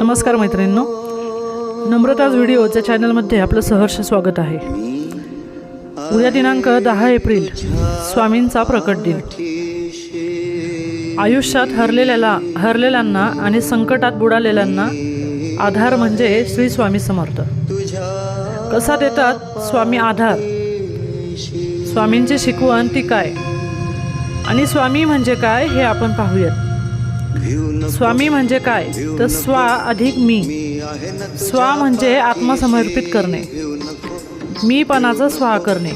नमस्कार मैत्रिणींनो. नम्रताज व्हिडिओच्या चॅनलमध्ये आपलं सहर्ष स्वागत आहे. उद्या दिनांक दहा एप्रिल स्वामींचा प्रकट दिन. आयुष्यात हरलेल्याला हरलेल्यांना आणि संकटात बुडालेल्यांना आधार म्हणजे श्री स्वामी समर्थ. कसा देतात स्वामी आधार? स्वामींची शिकवण ती काय? आणि स्वामी म्हणजे काय हे आपण पाहूयात. स्वामी म्हणजे काय? तर स्वा अधिक मी. स्वा म्हणजे आत्मसमर्पित करणे. मीपणाचा स्वा करणे.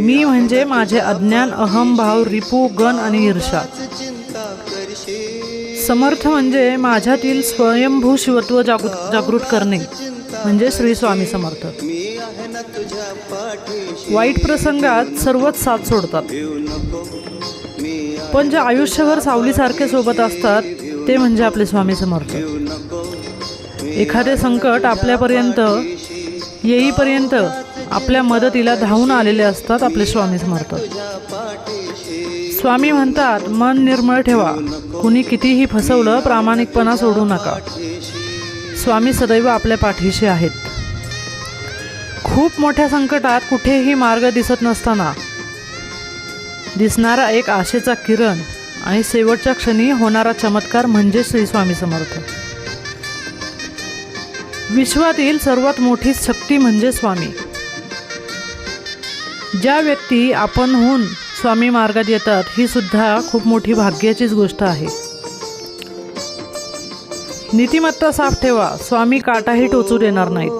मी म्हणजे माझे अज्ञान अहमभाव रिपू गण आणि ईर्षा समर्थ म्हणजे माझ्यातील स्वयंभू शिवत्व जागृत जागृत करणे. म्हणजे श्री स्वामी समर्थ. वाईट प्रसंगात सर्वच साथ सोडतात. पण जे आयुष्यभर सावलीसारखे सोबत असतात ते म्हणजे आपले स्वामी समर्थ. एखादे संकट आपल्यापर्यंत येईपर्यंत आपल्या मदतीला धावून आलेले असतात आपले स्वामी समर्थ. स्वामी म्हणतात मन निर्मळ ठेवा. कुणी कितीही फसवलं प्रामाणिकपणा सोडू नका. स्वामी सदैव आपल्या पाठीशी आहेत. खूप मोठ्या संकटात कुठेही मार्ग दिसत नसताना दिसणारा एक आशेचा किरण आणि शेवटच्या क्षणी होणारा चमत्कार म्हणजे श्री स्वामी समर्थ. विश्वातील सर्वात मोठी शक्ती म्हणजे स्वामी. ज्या व्यक्ती आपणहून स्वामी मार्गात येतात ही सुद्धा खूप मोठी भाग्याचीच गोष्ट आहे. नीतिमत्ता साफ ठेवा स्वामी काटाही टोचू देणार नाहीत.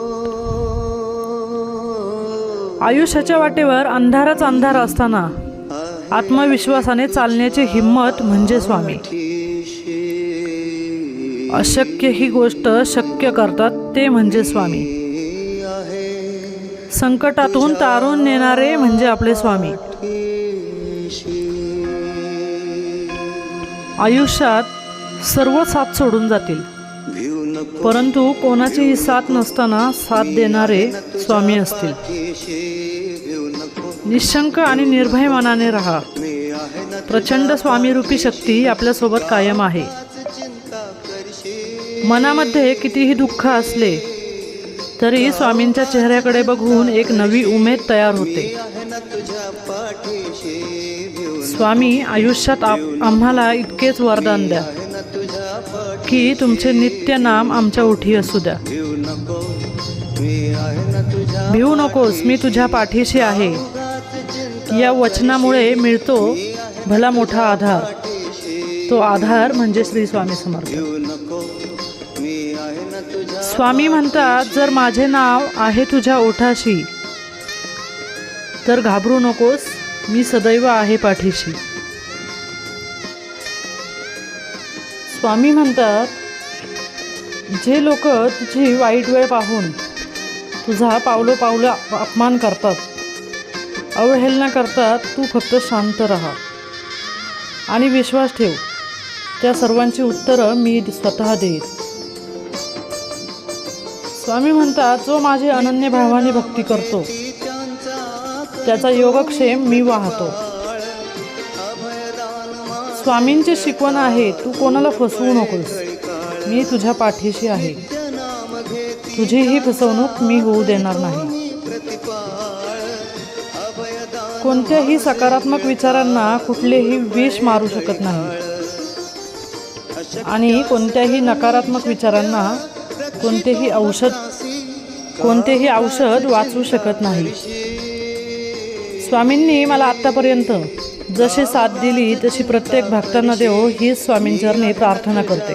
आयुष्याच्या वाटेवर अंधारच अंधार असताना आत्मविश्वासाने चालण्याची हिंमत म्हणजे स्वामी. अशक्य ही गोष्ट शक्य करतात ते म्हणजे स्वामी. संकटातून तारून नेणारे म्हणजे आपले स्वामी. आयुष्यात सर्व साथ सोडून जातील. परंतु कोणाचीही साथ नसताना साथ देणारे स्वामी असतील. निशंक आणि निर्भय मनाने राहा. प्रचंड स्वामीरूपी शक्ती आपल्यासोबत कायम आहे. मनामध्ये कितीही दुःख असले तरी स्वामींच्या चेहऱ्याकडे बघून एक नवी उमेद तयार होते. स्वामी आयुष्यात आप- आम्हाला इतकेच वरदान द्या की तुमचे नित्य नाम आमच्या उठी असू द्या. भिवू नकोस मी तुझ्या पाठीशी आहे. या वचनामुळे मिळतो भला मोठा आधार. तो आधार म्हणजे श्री स्वामी समर्थ. स्वामी म्हणतात जर माझे नाव आहे तुझ्या ओठाशी तर घाबरू नकोस मी सदैव आहे पाठीशी. स्वामी म्हणतात जे लोक तुझी वाईट वेळ पाहून तुझा पावलो पावलं अपमान करतात. अवहेलना करतात तू फक्त शांत राहा. आणि विश्वास ठेव त्या सर्वांची उत्तरं मी स्वतः देईन. स्वामी म्हणतात जो माझे अनन्य भावाने भक्ती करतो त्याचा योगक्षेम मी वाहतो. स्वामींची शिकवण आहे तू कोणाला फसवू नकोस. मी तुझ्या पाठीशी आहे. तुझीही फसवणूक मी होऊ देणार नाही. कोणत्याही सकारात्मक विचारांना कुठलेही विष मारू शकत नाही. आणि कोणत्याही नकारात्मक विचारांना कोणतेही औषध कोणतेही औषध वाचवू शकत नाही. स्वामींनी मला आत्तापर्यंत जशी साथ दिली तशी प्रत्येक भक्तांना देव हीच स्वामींचरणी प्रार्थना करते.